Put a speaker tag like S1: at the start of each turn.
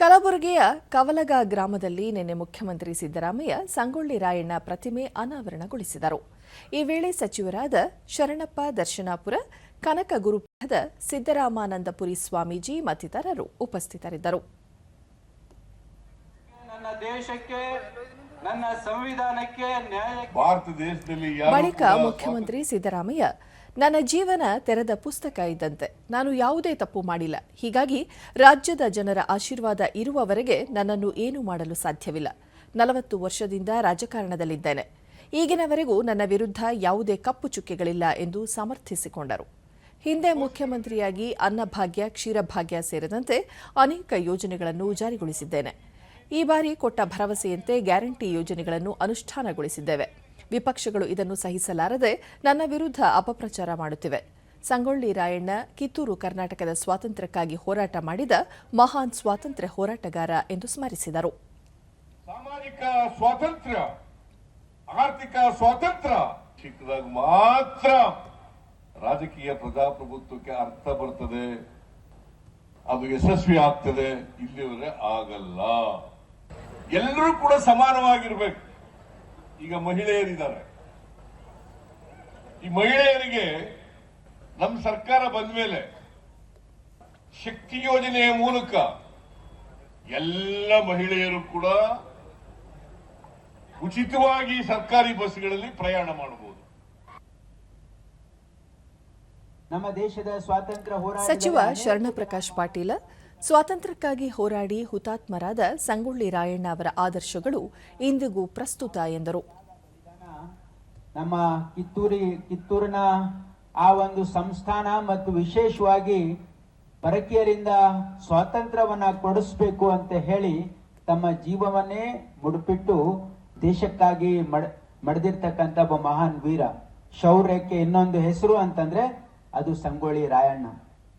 S1: ಕಲಬುರಗಿಯ ಕವಲಗ ಗ್ರಾಮದಲ್ಲಿ ನಿನ್ನೆ ಮುಖ್ಯಮಂತ್ರಿ ಸಿದ್ದರಾಮಯ್ಯ ಸಂಗೊಳ್ಳಿ ರಾಯಣ್ಣ ಪ್ರತಿಮೆ ಅನಾವರಣಗೊಳಿಸಿದರು. ಈ ವೇಳೆ ಸಚಿವರಾದ ಶರಣಪ್ಪ ದರ್ಶನಾಪುರ, ಕನಕ ಗುರುಪೀಠದ ಸಿದ್ದರಾಮಾನಂದಪುರಿ ಸ್ವಾಮೀಜಿ ಮತ್ತಿತರರು ಉಪಸ್ಥಿತರಿದ್ದರು.
S2: ನನ್ನ ಸಂವಿಧಾನಕ್ಕೆ ನ್ಯಾಯ
S3: ಭಾರತ ದೇಶದಲ್ಲಿ ಯಾರು
S1: ಬಳಿಕ ಮುಖ್ಯಮಂತ್ರಿ ಸಿದ್ದರಾಮಯ್ಯ ನನ್ನ ಜೀವನ ತೆರೆದ ಪುಸ್ತಕ ಇದ್ದಂತೆ. ನಾನು ಯಾವುದೇ ತಪ್ಪು ಮಾಡಿಲ್ಲ. ಹೀಗಾಗಿ ರಾಜ್ಯದ ಜನರ ಆಶೀರ್ವಾದ ಇರುವವರೆಗೆ ನನ್ನನ್ನು ಏನು ಮಾಡಲು ಸಾಧ್ಯವಿಲ್ಲ. ನಲವತ್ತು ವರ್ಷದಿಂದ ರಾಜಕಾರಣದಲ್ಲಿದ್ದೇನೆ. ಈಗಿನವರೆಗೂ ನನ್ನ ವಿರುದ್ಧ ಯಾವುದೇ ಕಪ್ಪು ಚುಕ್ಕೆಗಳಿಲ್ಲ ಎಂದು ಸಮರ್ಥಿಸಿಕೊಂಡರು. ಹಿಂದೆ ಮುಖ್ಯಮಂತ್ರಿಯಾಗಿ ಅನ್ನಭಾಗ್ಯ ಕ್ಷೀರಭಾಗ್ಯ ಸೇರಿದಂತೆ ಅನೇಕ ಯೋಜನೆಗಳನ್ನು ಜಾರಿಗೊಳಿಸಿದ್ದೇನೆ. ಈ ಬಾರಿ ಕೊಟ್ಟ ಭರವಸೆಯಂತೆ ಗ್ಯಾರಂಟಿ ಯೋಜನೆಗಳನ್ನು ಅನುಷ್ಠಾನಗೊಳಿಸಿದ್ದೇವೆ. ವಿಪಕ್ಷಗಳು ಇದನ್ನು ಸಹಿಸಲಾರದೆ ನನ್ನ ವಿರುದ್ಧ ಅಪಪ್ರಚಾರ ಮಾಡುತ್ತಿವೆ. ಸಂಗೊಳ್ಳಿ ರಾಯಣ್ಣ ಕಿತ್ತೂರು ಕರ್ನಾಟಕದ ಸ್ವಾತಂತ್ರ್ಯಕ್ಕಾಗಿ ಹೋರಾಟ ಮಾಡಿದ ಮಹಾನ್ ಸ್ವಾತಂತ್ರ್ಯ ಹೋರಾಟಗಾರ ಎಂದು ಸ್ಮರಿಸಿದರು.
S3: ಸಾಮಾಜಿಕ ಸ್ವಾತಂತ್ರ್ಯ, ಆರ್ಥಿಕ ಸ್ವಾತಂತ್ರ್ಯ ಚಿಕ್ಕದಾಗ ಮಾತ್ರ ರಾಜಕೀಯ ಪ್ರಜಾಪ್ರಭುತ್ವಕ್ಕೆ ಅರ್ಥ ಬರ್ತದೆ. ಅದು ಯಶಸ್ವಿ ಆಗ್ತದೆ, ಇಲ್ಲಿವರೆ ಆಗಲ್ಲ. ಎಲ್ಲರೂ ಕೂಡ ಸಮಾನವಾಗಿರ್ಬೇಕು. ಈಗ ಮಹಿಳೆಯರಿದ್ದಾರೆ. ಈ ಮಹಿಳೆಯರಿಗೆ ನಮ್ಮ ಸರ್ಕಾರ ಬಂದ ಮೇಲೆ ಶಕ್ತಿ ಯೋಜನೆಯ ಮೂಲಕ ಎಲ್ಲ ಮಹಿಳೆಯರು ಕೂಡ ಉಚಿತವಾಗಿ ಸರ್ಕಾರಿ ಬಸ್ಗಳಲ್ಲಿ ಪ್ರಯಾಣ ಮಾಡಬಹುದು.
S4: ನಮ್ಮ ದೇಶದ ಸ್ವಾತಂತ್ರ್ಯ ಹೋರಾಟ
S1: ಸಚಿವ ಶರಣಪ್ರಕಾಶ್ ಪಾಟೀಲ ಸ್ವಾತಂತ್ರ್ಯಕ್ಕಾಗಿ ಹೋರಾಡಿ ಹುತಾತ್ಮರಾದ ಸಂಗೊಳ್ಳಿ ರಾಯಣ್ಣ ಅವರ ಆದರ್ಶಗಳು ಇಂದಿಗೂ ಪ್ರಸ್ತುತ ಎಂದರು.
S4: ನಮ್ಮ ಕಿತ್ತೂರಿ, ಕಿತ್ತೂರಿನ ಆ ಒಂದು ಸಂಸ್ಥಾನ ಮತ್ತು ವಿಶೇಷವಾಗಿ ಪರಕೀಯರಿಂದ ಸ್ವಾತಂತ್ರ್ಯವನ್ನು ಕೊಡಿಸ್ಬೇಕು ಅಂತ ಹೇಳಿ ತಮ್ಮ ಜೀವವನ್ನೇ ಮುಡುಪಿಟ್ಟು ದೇಶಕ್ಕಾಗಿ ಮಡ್, ಮಡ್ದಿರ್ತಕ್ಕಂಥ ಒಬ್ಬ ಮಹಾನ್ ವೀರ. ಶೌರ್ಯಕ್ಕೆ ಇನ್ನೊಂದು ಹೆಸರು ಅಂತಂದ್ರೆ ಅದು ಸಂಗೊಳ್ಳಿ ರಾಯಣ್ಣ.